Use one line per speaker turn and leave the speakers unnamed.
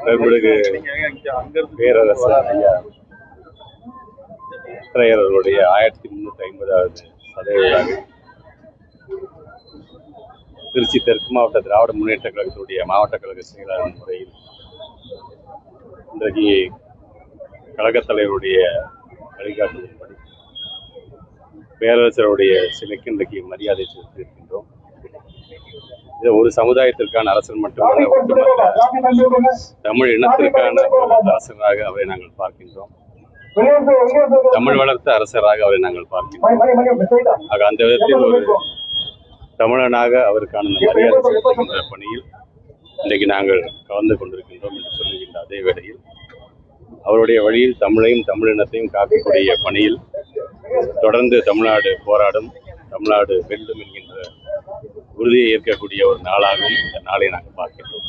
பெருமிடுகு பேரரசர் ஐயா. திரையர்களுடைய ஆயிரத்தி முன்னூத்தி ஐம்பதாவது சதவீத திருச்சி தெற்கு மாவட்ட திராவிட முன்னேற்ற கழகத்தினுடைய மாவட்ட கழக செயலாளர் முறையில் இன்றைக்கு கழகத் தலைவருடைய வழிகாட்டுதல்படி பேரரசருடைய சிலைக்கு இன்றைக்கு மரியாதை செலுத்தியிருக்கின்றோம். இது ஒரு சமுதாயத்திற்கான அரசர் மட்டுமல்ல ஒட்டுமொத்த தமிழ் இனத்திற்கான ஒரு அரசராக அவரை நாங்கள் பார்க்கின்றோம். தமிழ் வளர்த்த அரசராக அவரை நாங்கள் பார்க்கின்றோம். ஆக அந்த விதத்தில் ஒரு தமிழனாக அவருக்கான மரியாதை செலுத்துகின்ற பணியில் இன்றைக்கு நாங்கள் கலந்து கொண்டிருக்கின்றோம் என்று சொல்லுகின்ற அதே வேளையில் அவருடைய வழியில் தமிழையும் தமிழினத்தையும் காக்கக்கூடிய பணியில் தொடர்ந்து தமிழ்நாடு போராடும் தமிழ்நாடு வெல்லும் என்கின்ற உறுதியை ஏற்கக்கூடிய ஒரு நாளாகவும் இந்த நாளை நாங்கள் பார்க்கின்றோம்.